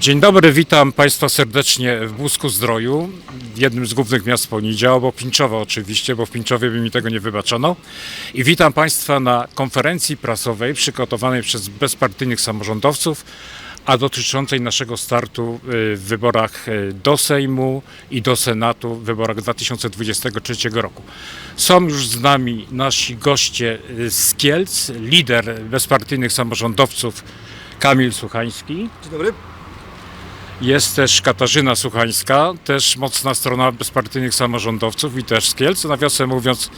Dzień dobry, witam Państwa serdecznie w Busku Zdroju, jednym z głównych miast Ponidzia, obok Pińczowa oczywiście, bo w Pińczowie by mi tego nie wybaczono. I witam Państwa na konferencji prasowej przygotowanej przez bezpartyjnych samorządowców, a dotyczącej naszego startu y, w wyborach y, do Sejmu i do Senatu w wyborach 2023 roku. Są już z nami nasi goście y, z Kielc, lider bezpartyjnych samorządowców Kamil Suchański. Dzień dobry. Jest też Katarzyna Suchańska, też mocna strona bezpartyjnych samorządowców i też z Kielc. Nawiasem mówiąc,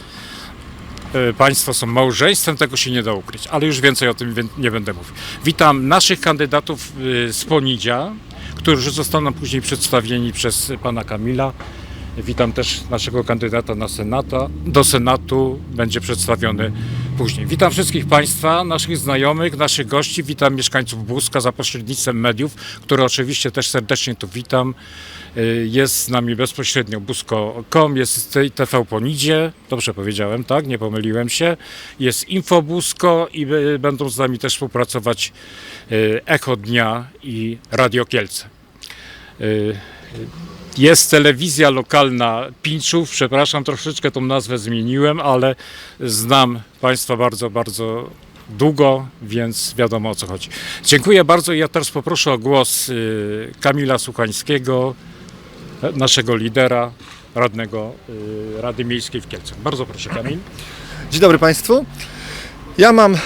e, Państwo są małżeństwem, tego się nie da ukryć, ale już więcej o tym nie będę mówił. Witam naszych kandydatów e, z Ponidzia, którzy zostaną później przedstawieni przez pana Kamila. Witam też naszego kandydata na Senata. Do Senatu będzie przedstawiony później. Witam wszystkich Państwa, naszych znajomych, naszych gości. Witam mieszkańców Buska za pośrednictwem mediów, które oczywiście też serdecznie tu witam. Y, Jest z nami bezpośrednio busko.com, jest TV Ponidzie, dobrze powiedziałem, tak? Nie pomyliłem się. Jest Infobusko i y, będą z nami też współpracować y, Echo Dnia i Radio Kielce. Jest telewizja lokalna Pińczów, przepraszam, troszeczkę tą nazwę zmieniłem, ale znam Państwa bardzo, bardzo długo, więc wiadomo o co chodzi. Dziękuję bardzo ja teraz poproszę o głos y, Kamila Suchańskiego, naszego lidera, radnego y, Rady Miejskiej w Kielcach. Bardzo proszę Kamil. Dzień dobry Państwu. Ja mam e,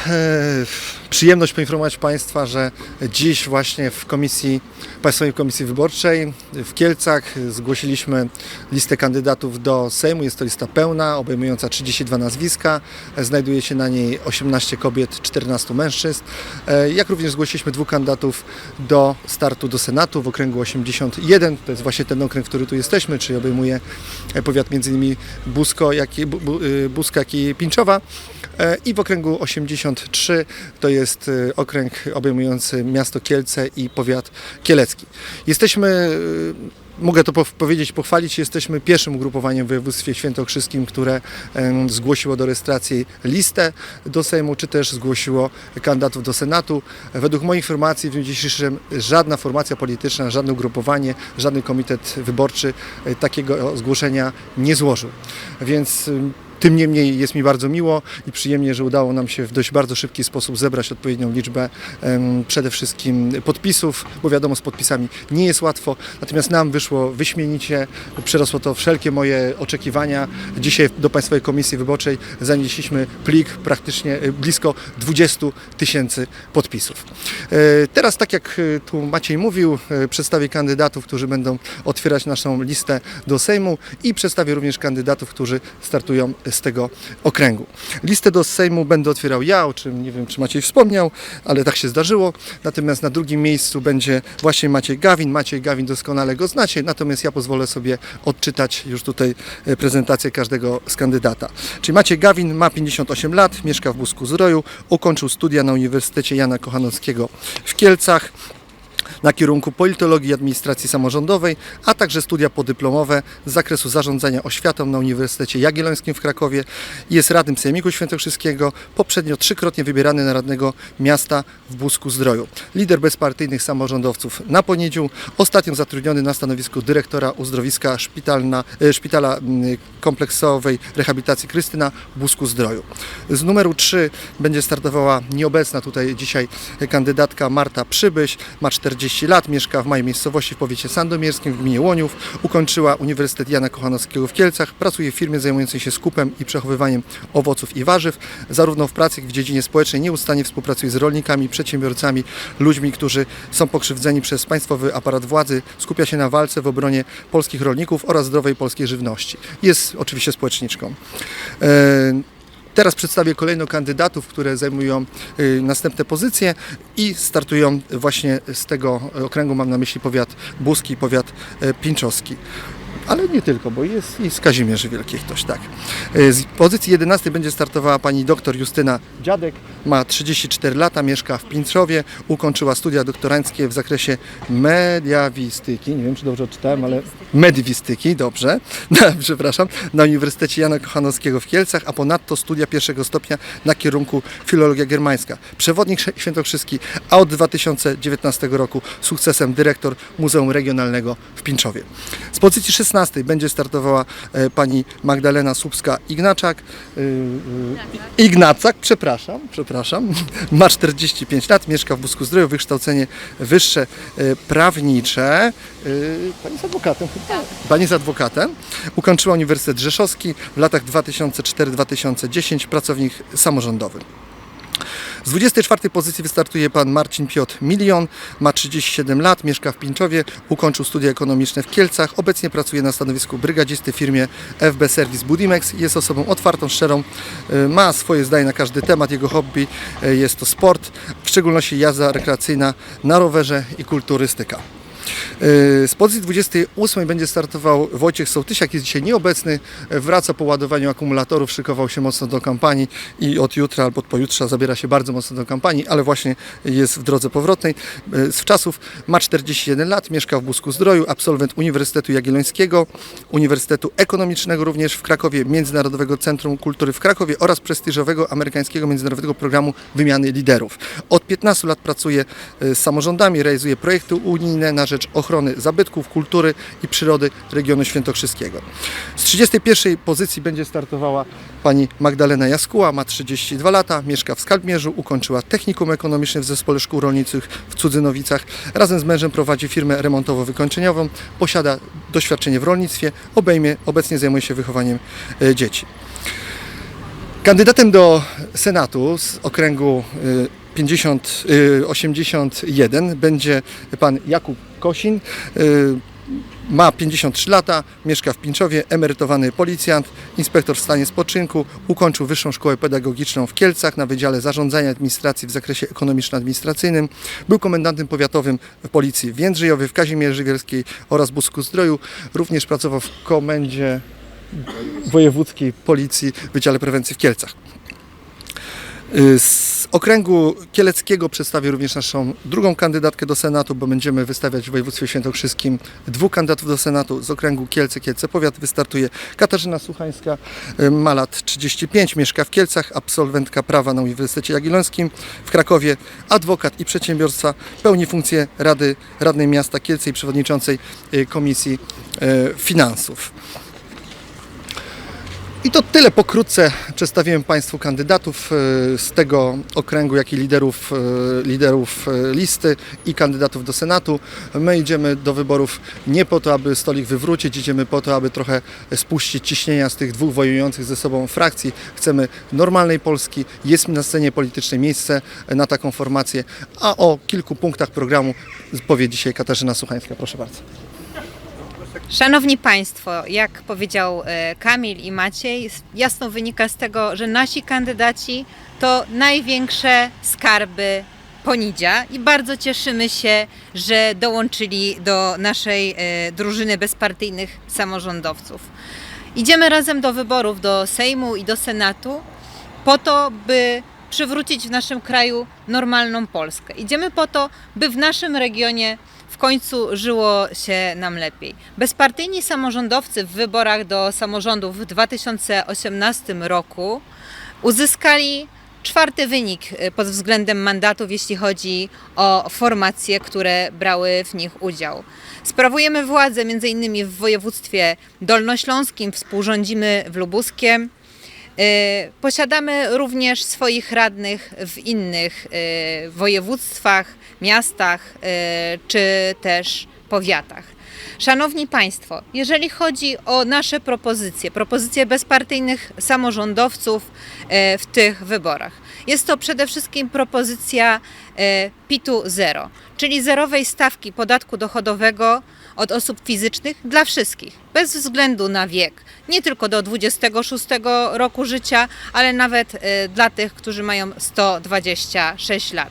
przyjemność poinformować Państwa, że dziś właśnie w komisji, Państwowej Komisji Wyborczej w Kielcach zgłosiliśmy listę kandydatów do Sejmu. Jest to lista pełna, obejmująca 32 nazwiska. Znajduje się na niej 18 kobiet, 14 mężczyzn. E, Jak również zgłosiliśmy dwóch kandydatów do startu do Senatu w okręgu 81. To jest właśnie ten okręg, w który tu jesteśmy, czyli obejmuje e, powiat m.in. Busko, jak i, y, Buska, jak i Pińczowa. E, I w okręgu 83 to jest e, okręg obejmujący miasto Kielce i powiat kielecki. Jesteśmy, e, mogę to pow- powiedzieć, pochwalić, jesteśmy pierwszym ugrupowaniem w województwie świętokrzyskim, które zgłosiło do rejestracji listę do Sejmu, czy też zgłosiło kandydatów do Senatu. Według moich informacji w dniu dzisiejszym żadna formacja polityczna, żadne ugrupowanie, żaden komitet wyborczy e, takiego zgłoszenia nie złożył. Więc tym niemniej jest mi bardzo miło i przyjemnie, że udało nam się w dość bardzo szybki sposób zebrać odpowiednią liczbę przede wszystkim podpisów, bo wiadomo z podpisami nie jest łatwo, natomiast nam wyszło wyśmienicie, przerosło to wszelkie moje oczekiwania. Dzisiaj do Państwowej Komisji Wyborczej zanieśliśmy plik praktycznie e, blisko 20 tysięcy podpisów. E, Teraz, tak jak e, tu Maciej mówił, przedstawię kandydatów, którzy będą otwierać naszą listę do Sejmu i przedstawię również kandydatów, którzy startują z tego okręgu. Listę do Sejmu będę otwierał ja, o czym nie wiem, czy Maciej wspomniał, ale tak się zdarzyło. Natomiast na drugim miejscu będzie właśnie Maciej Gawin. Maciej Gawin doskonale go znacie, natomiast ja pozwolę sobie odczytać już tutaj e, prezentację każdego z kandydata. Czyli Maciej Gawin ma 58 lat, mieszka w Busku Zdroju, ukończył studia na Uniwersytecie Jana Kochanowskiego w Kielcach na kierunku politologii i administracji samorządowej, a także studia podyplomowe z zakresu zarządzania oświatą na Uniwersytecie Jagiellońskim w Krakowie. Jest radnym Sejmiku Świętokrzyskiego, poprzednio trzykrotnie wybierany na radnego miasta w Busku Zdroju. Lider bezpartyjnych samorządowców na Poniedziu, ostatnio zatrudniony na stanowisku dyrektora uzdrowiska szpitalna, e, szpitala kompleksowej rehabilitacji Krystyna Busku Zdroju. Z numeru 3 będzie startowała nieobecna tutaj dzisiaj kandydatka Marta Przybyś, ma 40 lat, mieszka w małej miejscowości w powiecie sandomierskim w gminie Łoniów, ukończyła Uniwersytet Jana Kochanowskiego w Kielcach, pracuje w firmie zajmującej się skupem i przechowywaniem owoców i warzyw, zarówno w pracy, jak i w dziedzinie społecznej nieustannie współpracuje z rolnikami, przedsiębiorcami, ludźmi, którzy są pokrzywdzeni przez państwowy aparat władzy, skupia się na walce w obronie polskich rolników oraz zdrowej polskiej żywności. Jest oczywiście społeczniczką. E, Teraz przedstawię kolejno kandydatów, które zajmują y, następne pozycje i startują właśnie z tego okręgu, mam na myśli powiat buski, powiat e, pińczowski. Ale nie tylko, bo jest i z Kazimierzy Wielkiej ktoś, tak. Y, Z pozycji 11 będzie startowała pani doktor Justyna Dziadek, ma 34 lata, mieszka w Pińczowie, ukończyła studia doktoranckie w zakresie mediawistyki, nie wiem czy dobrze odczytałem, ale mediwistyki, dobrze, no, przepraszam, na Uniwersytecie Jana Kochanowskiego w Kielcach, a ponadto studia pierwszego stopnia na kierunku filologia germańska. Przewodnik świętokrzyski, a od 2019 roku sukcesem dyrektor Muzeum Regionalnego w Pińczowie. Z pozycji 16 będzie startowała e, pani Magdalena Słupska-Ignaczak. y, y, Ignacak, przepraszam, przepraszam. Ma 45 lat, mieszka w Busku Zdroju, wykształcenie wyższe e, prawnicze. Pani jest adwokatem chyba? Pani jest adwokatem. Ukończyła Uniwersytet Rzeszowski w latach 2004-2010, pracownik samorządowy. Z 24 pozycji wystartuje pan Marcin Piotr Milion, ma 37 lat, mieszka w Pińczowie, ukończył studia ekonomiczne w Kielcach, obecnie pracuje na stanowisku brygadzisty w firmie FB Service Budimex, jest osobą otwartą, szczerą, y, ma swoje zdanie na każdy temat, jego hobby y, jest to sport, w szczególności jazda rekreacyjna na rowerze i kulturystyka. Z pozycji 28 będzie startował Wojciech Sołtysiak, jest dzisiaj nieobecny, wraca po ładowaniu akumulatorów, szykował się mocno do kampanii i od jutra albo od pojutrza zabiera się bardzo mocno do kampanii, ale właśnie jest w drodze powrotnej. Z czasów ma 41 lat, mieszka w Busku Zdroju, absolwent Uniwersytetu Jagiellońskiego, Uniwersytetu Ekonomicznego również w Krakowie, Międzynarodowego Centrum Kultury w Krakowie oraz prestiżowego amerykańskiego międzynarodowego programu wymiany liderów. Od 15 lat pracuje y, z samorządami, realizuje projekty unijne na rzecz ochrony zabytków, kultury i przyrody regionu świętokrzyskiego. Z 31 pozycji będzie startowała pani Magdalena Jaskuła, ma 32 lata, mieszka w Skalbmierzu, ukończyła technikum ekonomiczne w Zespole Szkół Rolniczych w Cudzynowicach. Razem z mężem prowadzi firmę remontowo-wykończeniową, posiada doświadczenie w rolnictwie, obejmie, obecnie zajmuje się wychowaniem e, dzieci. Kandydatem do Senatu z okręgu y, 50, y, 81 będzie pan Jakub Kosin. Y, Ma 53 lata, mieszka w Pińczowie, emerytowany policjant, inspektor w stanie spoczynku, ukończył Wyższą Szkołę Pedagogiczną w Kielcach na Wydziale Zarządzania Administracji w zakresie ekonomiczno-administracyjnym. Był komendantem powiatowym w Policji w w Kazimierzy Wielskiej oraz Busku Zdroju. Również pracował w komendzie Wojewódzkiej Policji w Wydziale Prewencji w Kielcach. Y, Z okręgu kieleckiego przedstawię również naszą drugą kandydatkę do Senatu, bo będziemy wystawiać w województwie świętokrzyskim dwóch kandydatów do Senatu. Z okręgu Kielce, Kielce Powiat wystartuje Katarzyna Słuchańska, y, ma lat 35, mieszka w Kielcach, absolwentka prawa na Uniwersytecie Jagiellońskim w Krakowie, adwokat i przedsiębiorstwa, pełni funkcję Rady Radnej Miasta Kielce i przewodniczącej y, Komisji Finansów. I to tyle pokrótce przedstawiłem Państwu kandydatów e, z tego okręgu, jak i liderów, e, liderów e, listy i kandydatów do Senatu. My idziemy do wyborów nie po to, aby stolik wywrócić, idziemy po to, aby trochę spuścić ciśnienia z tych dwóch wojujących ze sobą frakcji. Chcemy normalnej Polski, jest na scenie politycznej miejsce na taką formację, a o kilku punktach programu powie dzisiaj Katarzyna Słuchańska. Proszę bardzo. Szanowni Państwo, jak powiedział e, Kamil i Maciej, jasno wynika z tego, że nasi kandydaci to największe skarby Ponidzia i bardzo cieszymy się, że dołączyli do naszej e, drużyny bezpartyjnych samorządowców. Idziemy razem do wyborów do Sejmu i do Senatu po to, by przywrócić w naszym kraju normalną Polskę. Idziemy po to, by w naszym regionie w końcu żyło się nam lepiej. Bezpartyjni samorządowcy w wyborach do samorządów w 2018 roku uzyskali czwarty wynik y, pod względem mandatów, jeśli chodzi o formacje, które brały w nich udział. Sprawujemy władzę m.in. w województwie dolnośląskim, współrządzimy w lubuskiem. Y, Posiadamy również swoich radnych w innych y, województwach, miastach y, czy też powiatach. Szanowni Państwo, jeżeli chodzi o nasze propozycje, propozycje bezpartyjnych samorządowców y, w tych wyborach, jest to przede wszystkim propozycja y, PIT-u 0, czyli zerowej stawki podatku dochodowego od osób fizycznych dla wszystkich, bez względu na wiek. Nie tylko do 26 roku życia, ale nawet dla tych, którzy mają 126 lat.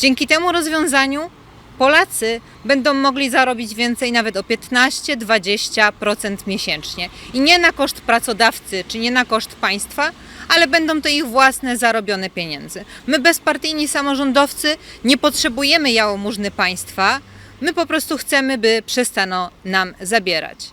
Dzięki temu rozwiązaniu Polacy będą mogli zarobić więcej nawet o 15-20% miesięcznie. I nie na koszt pracodawcy, czy nie na koszt państwa, ale będą to ich własne zarobione pieniądze. My bezpartyjni samorządowcy nie potrzebujemy jałmużny państwa, my po prostu chcemy, by przestano nam zabierać.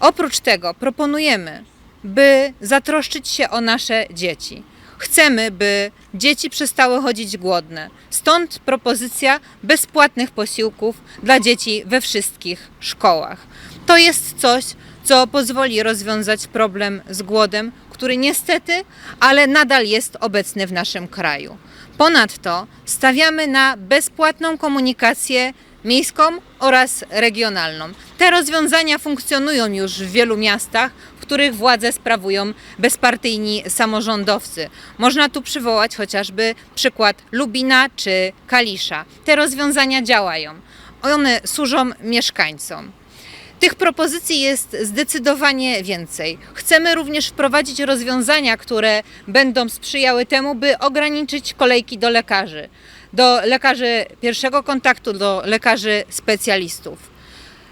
Oprócz tego proponujemy, by zatroszczyć się o nasze dzieci. Chcemy, by dzieci przestały chodzić głodne. Stąd propozycja bezpłatnych posiłków dla dzieci we wszystkich szkołach. To jest coś, co pozwoli rozwiązać problem z głodem, który niestety, ale nadal jest obecny w naszym kraju. Ponadto stawiamy na bezpłatną komunikację miejską oraz regionalną. Te rozwiązania funkcjonują już w wielu miastach, których władzę sprawują bezpartyjni samorządowcy. Można tu przywołać chociażby przykład Lubina czy Kalisza. Te rozwiązania działają. One służą mieszkańcom. Tych propozycji jest zdecydowanie więcej. Chcemy również wprowadzić rozwiązania, które będą sprzyjały temu, by ograniczyć kolejki do lekarzy, do lekarzy pierwszego kontaktu, do lekarzy specjalistów.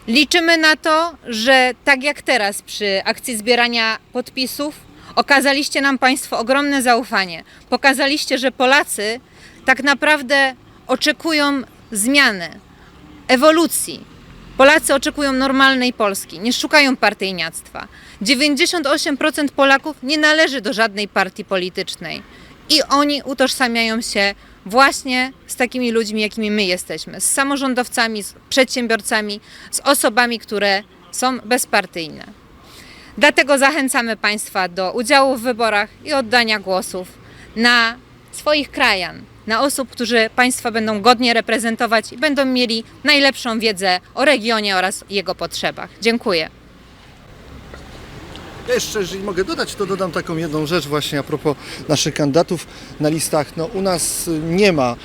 Liczymy na to, że tak jak teraz przy akcji zbierania podpisów, okazaliście nam Państwo ogromne zaufanie. Pokazaliście, że Polacy tak naprawdę oczekują zmiany, ewolucji. Polacy oczekują normalnej Polski, nie szukają partyjniactwa. 98% Polaków nie należy do żadnej partii politycznej i oni utożsamiają się właśnie z takimi ludźmi, jakimi my jesteśmy, z samorządowcami, z przedsiębiorcami, z osobami, które są bezpartyjne. Dlatego zachęcamy Państwa do udziału w wyborach i oddania głosów na swoich krajan, na osób, którzy Państwa będą godnie reprezentować i będą mieli najlepszą wiedzę o regionie oraz jego potrzebach. Dziękuję. Jeszcze, jeżeli mogę dodać, to dodam taką jedną rzecz właśnie a propos naszych kandydatów na listach. No, u nas nie ma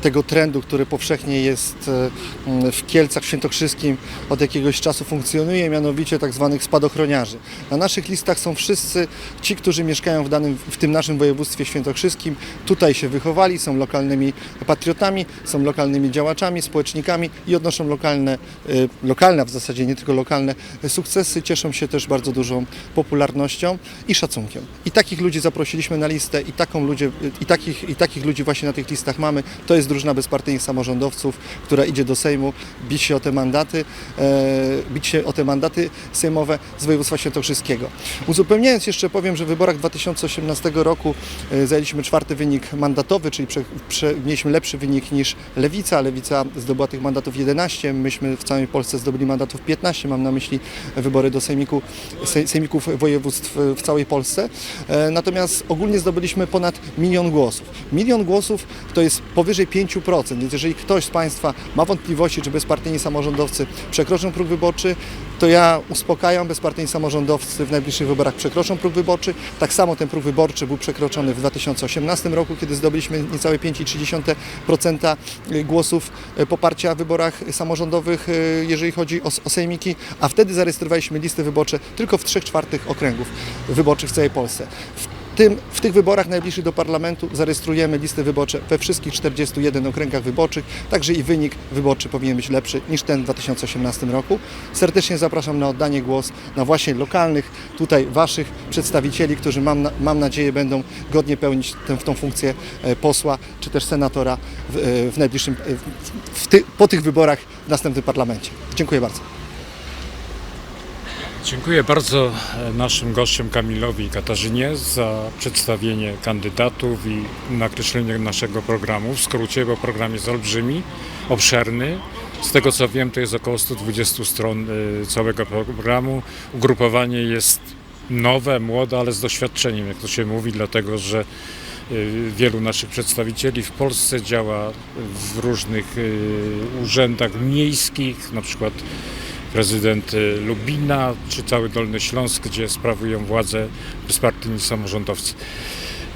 tego trendu, który powszechnie jest e, m, w Kielcach Świętokrzyskim od jakiegoś czasu funkcjonuje, mianowicie tak zwanych spadochroniarzy. Na naszych listach są wszyscy ci, którzy mieszkają w, danym, w tym naszym województwie świętokrzyskim, tutaj się wychowali, są lokalnymi patriotami, są lokalnymi działaczami, społecznikami i odnoszą lokalne, e, lokalne w zasadzie nie tylko lokalne sukcesy, cieszą się też bardzo dużą popularnością i szacunkiem. I takich ludzi zaprosiliśmy na listę i, taką ludzie, i, takich, i takich ludzi właśnie na tych listach mamy. To jest drużyna bezpartyjnych samorządowców, która idzie do Sejmu bić się o te mandaty, e, bić się o te mandaty sejmowe z województwa świętokrzyskiego. Uzupełniając jeszcze powiem, że w wyborach 2018 roku e, zajęliśmy czwarty wynik mandatowy, czyli prze, prze, mieliśmy lepszy wynik niż Lewica. Lewica zdobyła tych mandatów 11, myśmy w całej Polsce zdobyli mandatów 15, mam na myśli wybory do sejmiku, sej, sejmików województw w całej Polsce. E, Natomiast ogólnie zdobyliśmy ponad milion głosów. Milion głosów to jest powyżej 5%, więc jeżeli ktoś z Państwa ma wątpliwości, czy bezpartyjni samorządowcy przekroczą próg wyborczy, to ja uspokajam, bezpartyjni samorządowcy w najbliższych wyborach przekroczą próg wyborczy. Tak samo ten próg wyborczy był przekroczony w 2018 roku, kiedy zdobyliśmy niecałe 5,3% głosów e, poparcia w wyborach samorządowych, e, jeżeli chodzi o, o sejmiki, a wtedy zarejestrowaliśmy listy wyborcze tylko w 3 czwartych okręgów wyborczych w całej Polsce. Tym, w tych wyborach najbliższych do parlamentu zarejestrujemy listy wyborcze we wszystkich 41 okręgach wyborczych, także i wynik wyborczy powinien być lepszy niż ten w 2018 roku. Serdecznie zapraszam na oddanie głos na właśnie lokalnych, tutaj Waszych przedstawicieli, którzy mam, mam nadzieję będą godnie pełnić tę, tą funkcję e, posła czy też senatora w, e, w najbliższym, e, w ty, po tych wyborach w następnym parlamencie. Dziękuję bardzo. Dziękuję bardzo e, naszym gościom Kamilowi i Katarzynie za przedstawienie kandydatów i nakreślenie naszego programu. W skrócie, bo program jest olbrzymi, obszerny. Z tego co wiem, to jest około 120 stron e, całego programu. Ugrupowanie jest nowe, młode, ale z doświadczeniem, jak to się mówi, dlatego że e, wielu naszych przedstawicieli w Polsce działa w różnych urzędach miejskich, na przykład prezydent y, Lubina czy cały Dolny Śląsk, gdzie sprawują władzę bezpartyjni samorządowcy.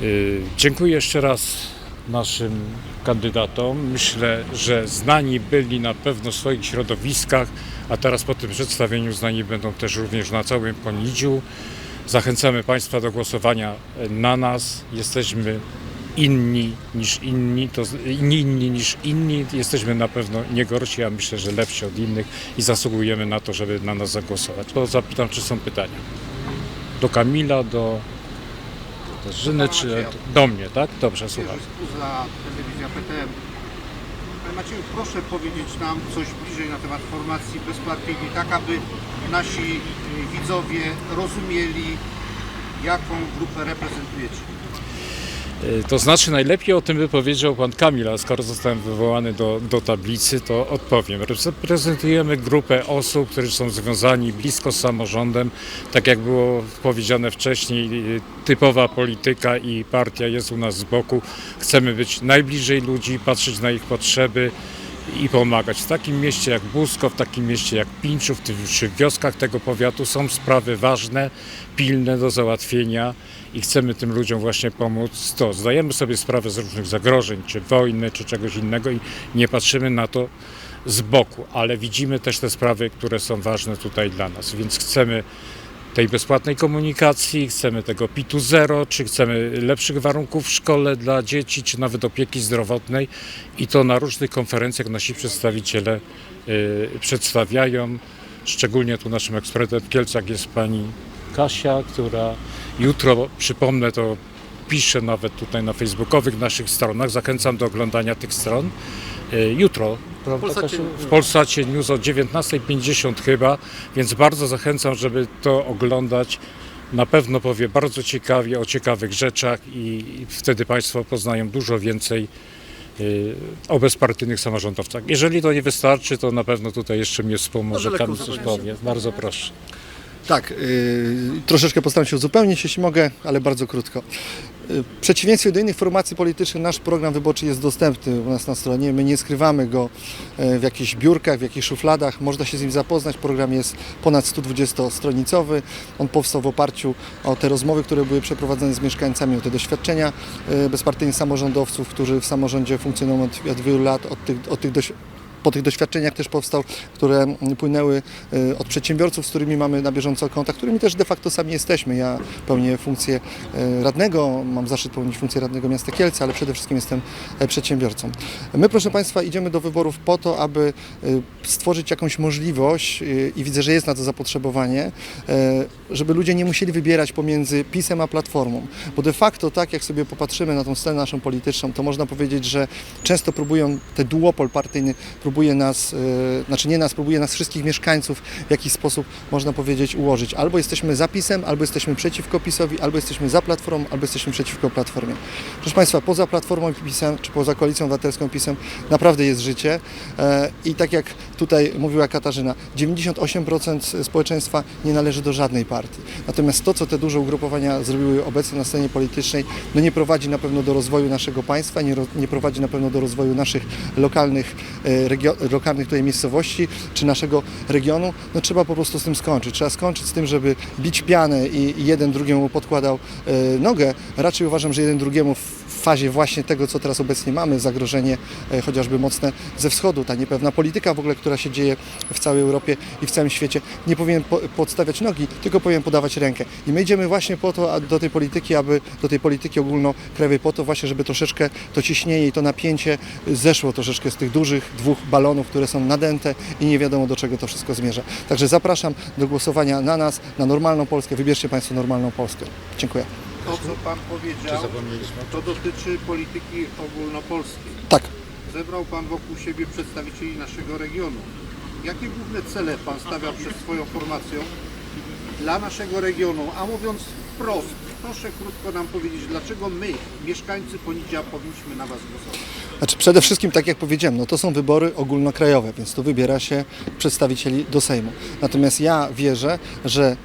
Y, Dziękuję jeszcze raz naszym kandydatom. Myślę, że znani byli na pewno w swoich środowiskach, a teraz po tym przedstawieniu znani będą też również na całym Ponidziu. Zachęcamy Państwa do głosowania na nas. Jesteśmy inni niż inni, to inni, inni niż inni. Jesteśmy na pewno nie gorsi, a myślę, że lepsi od innych i zasługujemy na to, żeby na nas zagłosować. To zapytam, czy są pytania. Do Kamila, do, Żyny, czy do mnie, tak? Dobrze, słucham. Za telewizja PTM. Panie Macieju, proszę powiedzieć nam coś bliżej na temat formacji bezpartyjnej, tak aby nasi y, widzowie rozumieli, jaką grupę reprezentujecie. Y, To znaczy najlepiej o tym by powiedział pan Kamil, a skoro zostałem wywołany do, do tablicy, to odpowiem. Reprezentujemy grupę osób, którzy są związani blisko z samorządem. Tak jak było powiedziane wcześniej, y, typowa polityka i partia jest u nas z boku. Chcemy być najbliżej ludzi, patrzeć na ich potrzeby i pomagać. W takim mieście jak Busko, w takim mieście jak Pinczów, ty- czy w wioskach tego powiatu są sprawy ważne, pilne do załatwienia i chcemy tym ludziom właśnie pomóc. To zdajemy sobie sprawę z różnych zagrożeń, czy wojny, czy czegoś innego i nie patrzymy na to z boku, ale widzimy też te sprawy, które są ważne tutaj dla nas, więc chcemy tej bezpłatnej komunikacji, chcemy tego PIT-u zero, czy chcemy lepszych warunków w szkole dla dzieci, czy nawet opieki zdrowotnej i to na różnych konferencjach nasi przedstawiciele y, przedstawiają. Szczególnie tu naszym ekspertem w Kielcach jest pani Kasia, która jutro, przypomnę to, pisze nawet tutaj na facebookowych naszych stronach. Zachęcam do oglądania tych stron. Y, Jutro prawda, w Polsacie News o 19.50 chyba, więc bardzo zachęcam, żeby to oglądać. Na pewno powie bardzo ciekawie o ciekawych rzeczach i wtedy Państwo poznają dużo więcej y, o bezpartyjnych samorządowcach. Jeżeli to nie wystarczy, to na pewno tutaj jeszcze mnie wspomoże, lekko Kamil coś powie. Bardzo proszę. Tak, y, troszeczkę postaram się uzupełnić, jeśli mogę, ale bardzo krótko. W przeciwieństwie do innych formacji politycznych, nasz program wyborczy jest dostępny u nas na stronie. My nie skrywamy go e, w jakichś biurkach, w jakichś szufladach. Można się z nim zapoznać. Program jest ponad 120-stronicowy. On powstał w oparciu o te rozmowy, które były przeprowadzone z mieszkańcami, o te doświadczenia e, bezpartyjnych samorządowców, którzy w samorządzie funkcjonują od, od wielu lat, od tych, od tych doświadczeń po tych doświadczeniach też powstał, które płynęły e, od przedsiębiorców, z którymi mamy na bieżąco kontakt, którymi też de facto sami jesteśmy. Ja pełnię funkcję e, radnego, mam zaszczyt pełnić funkcję radnego miasta Kielce, ale przede wszystkim jestem e, przedsiębiorcą. My, proszę Państwa, idziemy do wyborów po to, aby stworzyć jakąś możliwość i widzę, że jest na to zapotrzebowanie, żeby ludzie nie musieli wybierać pomiędzy PiSem a Platformą, bo de facto tak jak sobie popatrzymy na tą scenę naszą polityczną, to można powiedzieć, że często próbują, ten duopol partyjny próbuje nas, e, znaczy nie nas, próbuje nas wszystkich mieszkańców w jakiś sposób, można powiedzieć, ułożyć. Albo jesteśmy za PiSem, albo jesteśmy przeciwko PiSowi, albo jesteśmy za Platformą, albo jesteśmy przeciwko Platformie. Proszę Państwa, poza Platformą i PiSem, czy poza Koalicją Obywatelską PiSem, naprawdę jest życie e, i tak jak tutaj mówiła Katarzyna, 98% społeczeństwa nie należy do żadnej partii. Natomiast to, co te duże ugrupowania zrobiły obecnie na scenie politycznej, no nie prowadzi na pewno do rozwoju naszego państwa, nie, nie prowadzi na pewno do rozwoju naszych lokalnych, e, regio, lokalnych tutaj miejscowości, czy naszego regionu. No trzeba po prostu z tym skończyć. Trzeba skończyć z tym, żeby bić pianę i, jeden drugiemu podkładał e, nogę. Raczej uważam, że jeden drugiemu fazie właśnie tego, co teraz obecnie mamy, zagrożenie e, chociażby mocne ze wschodu, ta niepewna polityka w ogóle, która się dzieje w całej Europie i w całym świecie, nie powinien po, podstawiać nogi, tylko powinien podawać rękę. I my idziemy właśnie po to, do tej polityki, aby do tej polityki ogólnokrajowej, po to właśnie, żeby troszeczkę to ciśnienie i to napięcie zeszło troszeczkę z tych dużych dwóch balonów, które są nadęte i nie wiadomo do czego to wszystko zmierza. Także zapraszam do głosowania na nas, na normalną Polskę. Wybierzcie Państwo normalną Polskę. Dziękuję. To, co Pan powiedział, to dotyczy polityki ogólnopolskiej. Tak. Zebrał Pan wokół siebie przedstawicieli naszego regionu. Jakie główne cele Pan stawia przed swoją formacją dla naszego regionu? A mówiąc wprost, proszę krótko nam powiedzieć, dlaczego my, mieszkańcy Ponidzia, powinniśmy na Was głosować? Znaczy przede wszystkim, tak jak powiedziałem, no to są wybory ogólnokrajowe, więc tu wybiera się przedstawicieli do Sejmu. Natomiast ja wierzę, że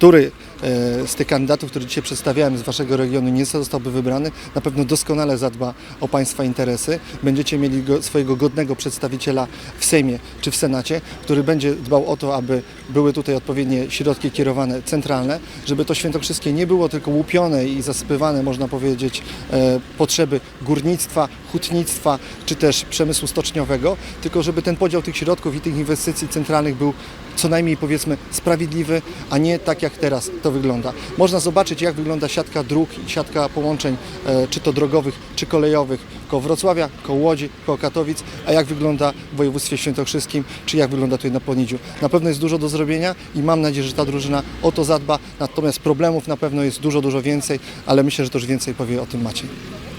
który e, z tych kandydatów, który dzisiaj przedstawiałem z Waszego regionu nie zostałby wybrany, na pewno doskonale zadba o Państwa interesy. Będziecie mieli go, swojego godnego przedstawiciela w Sejmie czy w Senacie, który będzie dbał o to, aby były tutaj odpowiednie środki kierowane centralne, żeby to świętokrzyskie nie było tylko łupione i zasypywane, można powiedzieć, e, potrzeby górnictwa, hutnictwa czy też przemysłu stoczniowego, tylko żeby ten podział tych środków i tych inwestycji centralnych był co najmniej powiedzmy sprawiedliwy, a nie tak jak jak teraz to wygląda. Można zobaczyć, jak wygląda siatka dróg i siatka połączeń, e, czy to drogowych, czy kolejowych, koło Wrocławia, koło Łodzi, koło Katowic, a jak wygląda w województwie świętokrzyskim, czy jak wygląda tutaj na Ponidziu. Na pewno jest dużo do zrobienia i mam nadzieję, że ta drużyna o to zadba, natomiast problemów na pewno jest dużo, dużo więcej, ale myślę, że już więcej powie o tym Maciej.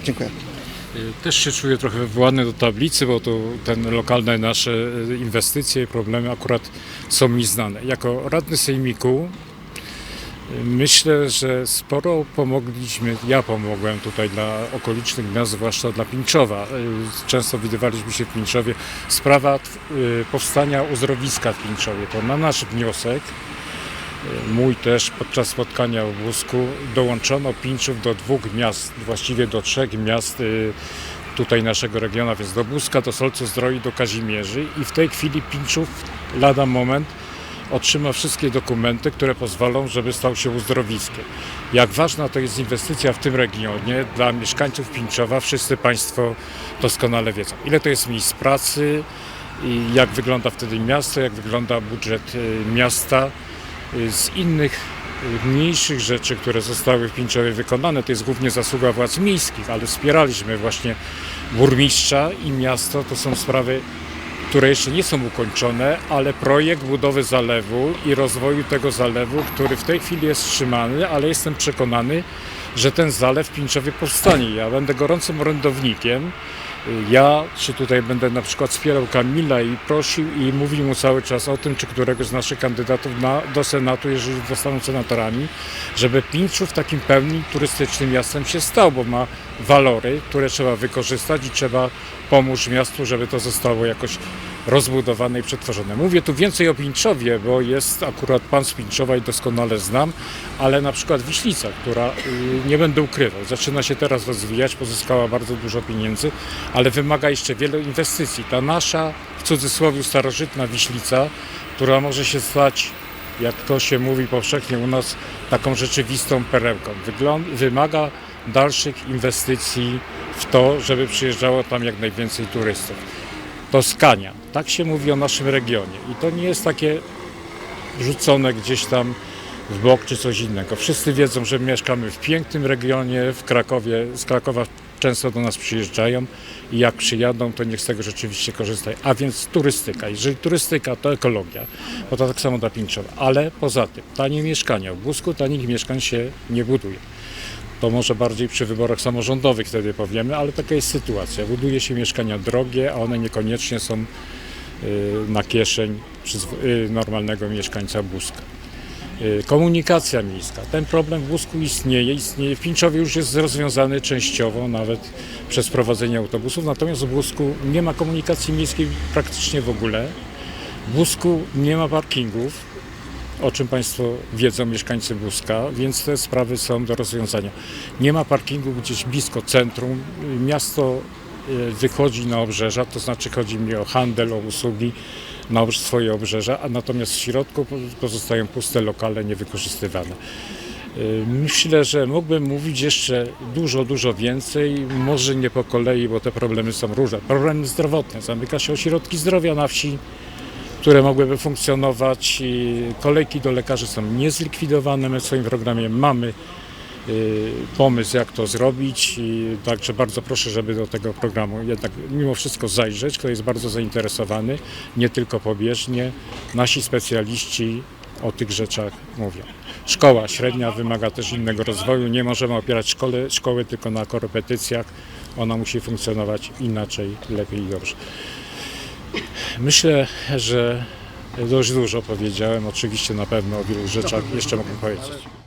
Dziękuję. Y, Też się czuję trochę wywołany do tablicy, bo to ten lokalne nasze y, inwestycje i problemy akurat są mi znane. Jako radny sejmiku myślę, że sporo pomogliśmy, ja pomogłem tutaj dla okolicznych miast, zwłaszcza dla Pińczowa. Y, Często widywaliśmy się w Pińczowie. Sprawa y, powstania uzdrowiska w Pińczowie, to na nasz wniosek Mój też podczas spotkania w Busku dołączono Pińczów do dwóch miast, właściwie do trzech miast y, tutaj naszego regionu, więc do Buska, do Solcu Zdroi, do Kazimierzy i w tej chwili Pińczów lada moment otrzyma wszystkie dokumenty, które pozwolą, żeby stał się uzdrowiskiem. Jak ważna to jest inwestycja w tym regionie dla mieszkańców Pińczowa, wszyscy Państwo doskonale wiedzą. Ile to jest miejsc pracy i jak wygląda wtedy miasto, jak wygląda budżet y, miasta z innych y, mniejszych rzeczy, które zostały w Pińczowie wykonane, to jest głównie zasługa władz miejskich, ale wspieraliśmy właśnie burmistrza i miasto. To są sprawy, które jeszcze nie są ukończone, ale projekt budowy zalewu i rozwoju tego zalewu, który w tej chwili jest wstrzymany, ale jestem przekonany, że ten zalew w Pińczowie powstanie. Ja będę gorącym orędownikiem. Ja czy tutaj będę na przykład wspierał Kamila i prosił i mówił mu cały czas o tym, czy któregoś z naszych kandydatów na, do Senatu, jeżeli zostaną senatorami, żeby Pińczów takim pełni turystycznym miastem się stał, bo ma walory, które trzeba wykorzystać i trzeba pomóc miastu, żeby to zostało jakoś rozbudowane i przetworzone. Mówię tu więcej o Pińczowie, bo jest akurat pan z Pińczowa i doskonale znam, ale na przykład Wiślica, która y, nie będę ukrywał, zaczyna się teraz rozwijać, pozyskała bardzo dużo pieniędzy, ale wymaga jeszcze wielu inwestycji. Ta nasza, w cudzysłowie, starożytna Wiślica, która może się stać, jak to się mówi powszechnie u nas, taką rzeczywistą perełką. Wygląd, wymaga dalszych inwestycji w to, żeby przyjeżdżało tam jak najwięcej turystów. Toskania. Tak się mówi o naszym regionie. I to nie jest takie rzucone gdzieś tam w bok czy coś innego. Wszyscy wiedzą, że mieszkamy w pięknym regionie, w Krakowie. Z Krakowa często do nas przyjeżdżają i jak przyjadą, to niech z tego rzeczywiście korzystają. A więc turystyka. Jeżeli turystyka, to ekologia, bo to tak samo dla Pińczowa. Ale poza tym, tanie mieszkania. W Busku tanich mieszkań się nie buduje. To może bardziej przy wyborach samorządowych wtedy powiemy, ale taka jest sytuacja. Buduje się mieszkania drogie, a one niekoniecznie są y, na kieszeń y, normalnego mieszkańca Buska. Y, Komunikacja miejska. Ten problem w Busku istnieje, istnieje. W Pińczowie już jest rozwiązany częściowo, nawet przez prowadzenie autobusów, natomiast w Busku nie ma komunikacji miejskiej praktycznie w ogóle. W Busku nie ma parkingów, o czym Państwo wiedzą, mieszkańcy Buska, więc te sprawy są do rozwiązania. Nie ma parkingu gdzieś blisko centrum. Miasto y, wychodzi na obrzeża, to znaczy chodzi mi o handel, o usługi na swoje obrzeża, a natomiast w środku po- pozostają puste lokale niewykorzystywane. Y, Myślę, że mógłbym mówić jeszcze dużo, dużo więcej, może nie po kolei, bo te problemy są różne. Problemy zdrowotne, zamyka się ośrodki zdrowia na wsi, które mogłyby funkcjonować. Kolejki do lekarzy są niezlikwidowane. My w swoim programie mamy y, pomysł, jak to zrobić. I także bardzo proszę, żeby do tego programu jednak mimo wszystko zajrzeć. Kto jest bardzo zainteresowany, nie tylko pobieżnie. Nasi specjaliści o tych rzeczach mówią. Szkoła średnia wymaga też innego rozwoju. Nie możemy opierać szkoły, szkoły tylko na korepetycjach. Ona musi funkcjonować inaczej, lepiej i dobrze. Myślę, że dość dużo powiedziałem. Oczywiście na pewno o wielu rzeczach jeszcze mogę powiedzieć.